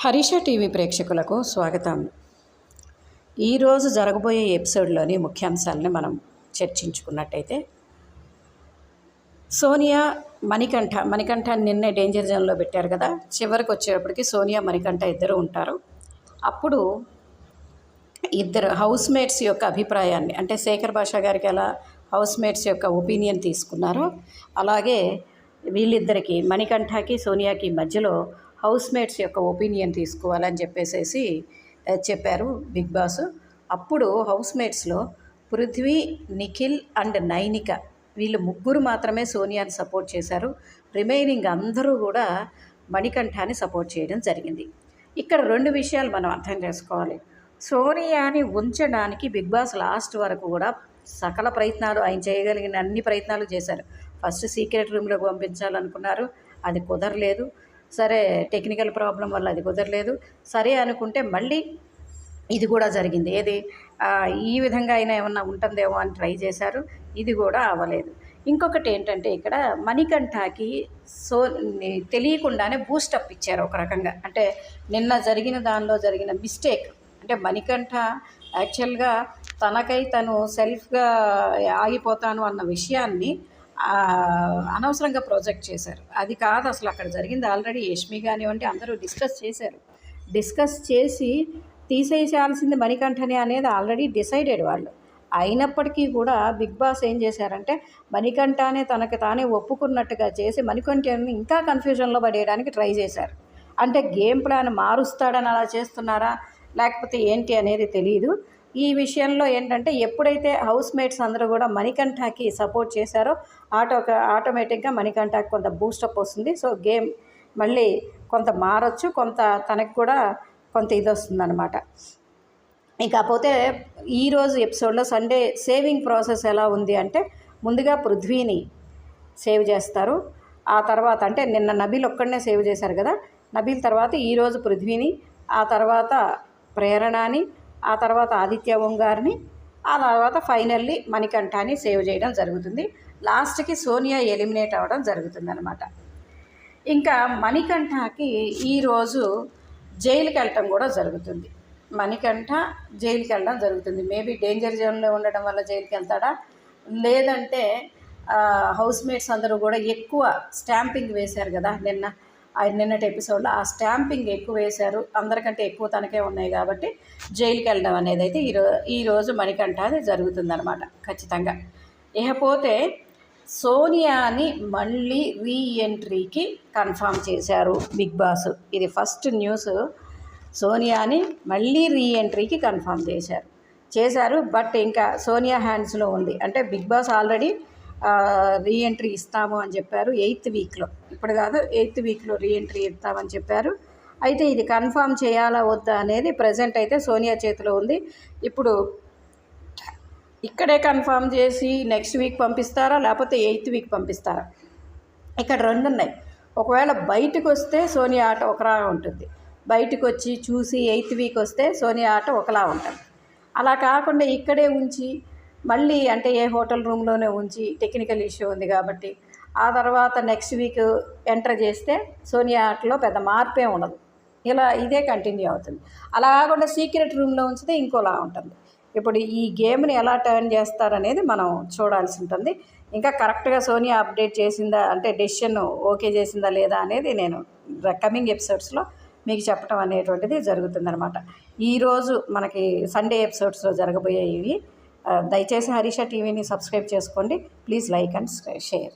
Harisha TV ప్రేక్షకులకు స్వాగతం. ఈరోజు జరగబోయే ఎపిసోడ్లోని ముఖ్యాంశాలని మనం చర్చించుకున్నట్టయితే సోనియా మణికంఠ మణికంఠ నిన్నే డేంజర్ జోన్లో పెట్టారు కదా చివరికి వచ్చేటప్పటికి సోనియా మణికంఠ ఇద్దరు ఉంటారు. అప్పుడు ఇద్దరు హౌస్ మేట్స్ యొక్క అభిప్రాయాన్ని అంటే శేఖర్ భాషా గారికి ఎలా హౌస్ మేట్స్ యొక్క ఒపీనియన్ తీసుకున్నారో అలాగే వీళ్ళిద్దరికి మణికంఠకి సోనియాకి మధ్యలో హౌస్ మేట్స్ యొక్క ఒపీనియన్ తీసుకోవాలని చెప్పేసేసి చెప్పారు బిగ్ బాస్. అప్పుడు హౌస్ మేట్స్లో పృథ్వీ నిఖిల్ అండ్ నైనిక వీళ్ళు ముగ్గురు మాత్రమే సోనియాని సపోర్ట్ చేశారు. రిమైనింగ్ అందరూ కూడా మణికంఠాన్ని సపోర్ట్ చేయడం జరిగింది. ఇక్కడ రెండు విషయాలు మనం అర్థం చేసుకోవాలి. సోనియాని ఉంచడానికి బిగ్ బాస్ లాస్ట్ వరకు కూడా సకల ప్రయత్నాలు ఆయన చేయగలిగిన అన్ని ప్రయత్నాలు చేశారు. ఫస్ట్ సీక్రెట్ రూమ్లోకి పంపించాలనుకున్నారు. అది కుదరలేదు. సరే టెక్నికల్ ప్రాబ్లం వల్ల అది కుదరలేదు. సరే అనుకుంటే మళ్ళీ ఇది కూడా జరిగింది. ఏది? ఈ విధంగా అయినా ఏమన్నా ఉంటుందేమో అని ట్రై చేశారు. ఇది కూడా అవ్వలేదు. ఇంకొకటి ఏంటంటే ఇక్కడ మణికంఠకి సో తెలియకుండానే బూస్టప్ ఇచ్చారు ఒక రకంగా. అంటే నిన్న జరిగిన దానిలో జరిగిన మిస్టేక్ అంటే మణికంఠ యాక్చువల్గా తనకై తను సెల్ఫ్గా ఆగిపోతాను అన్న విషయాన్ని అనవసరంగా ప్రొజెక్ట్ చేశారు. అది కాదు అసలు అక్కడ జరిగింది ఆల్రెడీ యష్మి కానివ్వండి అందరూ డిస్కస్ చేశారు. డిస్కస్ చేసి తీసేయాల్సింది మణికంఠనే అనేది ఆల్రెడీ డిసైడెడ్ వాళ్ళు. అయినప్పటికీ కూడా బిగ్ బాస్ ఏం చేశారంటే మణికంఠనే తనకి తానే ఒప్పుకున్నట్టుగా చేసి మణికంఠని ఇంకా కన్ఫ్యూజన్లో పడేయడానికి ట్రై చేశారు. అంటే గేమ్ ప్లాన్ మారుస్తాడని అలా చేస్తున్నారా? లేకపోతే ఏంటి అనేది తెలియదు ఈ విషయంలో ఏంటంటే ఎప్పుడైతే హౌస్ మేట్స్ అందరూ కూడా మణికంఠకి సపోర్ట్ చేశారో ఆటో ఆటోమేటిక్గా మణికంఠకి కొంత బూస్టప్ వస్తుంది. సో గేమ్ మళ్ళీ కొంత మారచ్చు కొంత తనకి కూడా కొంత ఇది వస్తుందన్నమాట. ఇకపోతే ఈరోజు ఎపిసోడ్లో సండే సేవింగ్ ప్రాసెస్ ఎలా ఉంది అంటే ముందుగా పృథ్వీని సేవ్ చేస్తారు. ఆ తర్వాత అంటే నిన్న నబీల్ ఒక్కడనే సేవ్ చేశారు కదా. నబీల్ తర్వాత ఈరోజు పృథ్వీని ఆ తర్వాత ప్రేరణని ఆ తర్వాత ఆదిత్య ఓంగారిని ఆ తర్వాత ఫైనల్లీ మణికంఠాన్ని సేవ్ చేయడం జరుగుతుంది. లాస్ట్కి సోనియా ఎలిమినేట్ అవ్వడం జరుగుతుంది అనమాట ఇంకా మణికంఠకి ఈరోజు జైలుకి వెళ్ళటం కూడా జరుగుతుంది. మణికంఠ జైలుకి వెళ్ళడం జరుగుతుంది. మేబీ డేంజర్ జోన్లో ఉండడం వల్ల జైలుకి వెళ్తాడా? లేదంటే హౌస్ మేట్స్ అందరూ కూడా ఎక్కువ స్టాంపింగ్ వేశారు కదా నిన్న. నిన్నటి ఎపిసోడ్లో ఆ స్టాంపింగ్ ఎక్కువ వేశారు. అందరికంటే ఎక్కువ తనకే ఉన్నాయి కాబట్టి జైలుకి వెళ్ళడం అనేది అయితే ఈరో ఈరోజు మణికంఠ అది జరుగుతుందనమాట ఖచ్చితంగా. ఇకపోతే సోనియాని మళ్ళీ రీఎంట్రీకి కన్ఫామ్ చేశారు బిగ్ బాస్. ఇది ఫస్ట్ న్యూస్ సోనియాని మళ్ళీ రీఎంట్రీకి కన్ఫామ్ చేశారు. చేశారు బట్ ఇంకా సోనియా హ్యాండ్స్లో ఉంది. అంటే బిగ్ బాస్ ఆల్రెడీ రీఎంట్రీ ఇస్తాము అని చెప్పారు ఎయిత్ వీక్లో. ఇప్పుడు కాదు ఎయిత్ వీక్లో రీఎంట్రీ ఇస్తామని చెప్పారు. అయితే ఇది కన్ఫామ్ చేయాలా వద్దా అనేది ప్రజెంట్ అయితే సోనియా చేతిలో ఉంది. ఇప్పుడు ఇక్కడే కన్ఫామ్ చేసి నెక్స్ట్ వీక్ పంపిస్తారా లేకపోతే ఎయిత్ వీక్ పంపిస్తారా? ఇక్కడ రెండు ఉన్నాయి. ఒకవేళ బయటకు వస్తే సోనియా ఆట ఒకలా ఉంటుంది. బయటకు వచ్చి చూసి ఎయిత్ వీక్ వస్తే సోనియా ఆట ఒకలా ఉంటుంది. అలా కాకుండా ఇక్కడే ఉంచి మళ్ళీ అంటే ఏ హోటల్ రూమ్లోనే ఉంచి టెక్నికల్ ఇష్యూ ఉంది కాబట్టి ఆ తర్వాత నెక్స్ట్ వీక్ ఎంటర్ చేస్తే సోనియా ఆటలో పెద్ద మార్పే ఉండదు. ఇలా ఇదే కంటిన్యూ అవుతుంది. అలా కాకుండా సీక్రెట్ రూమ్లో ఉంచితే ఇంకోలా ఉంటుంది. ఇప్పుడు ఈ గేమ్ని ఎలా టర్న్ చేస్తారనేది మనం చూడాల్సి ఉంటుంది. ఇంకా కరెక్ట్గా సోనియా అప్డేట్ చేసిందా అంటే డెసిషన్ ఓకే చేసిందా లేదా అనేది నేను కమింగ్ ఎపిసోడ్స్లో మీకు చెప్పడం అనేటువంటిది జరుగుతుందనమాట ఈరోజు మనకి సండే ఎపిసోడ్స్లో జరగబోయేవి దయచేసి హరీష టీవీని సబ్స్క్రైబ్ చేసుకోండి. Please like and share.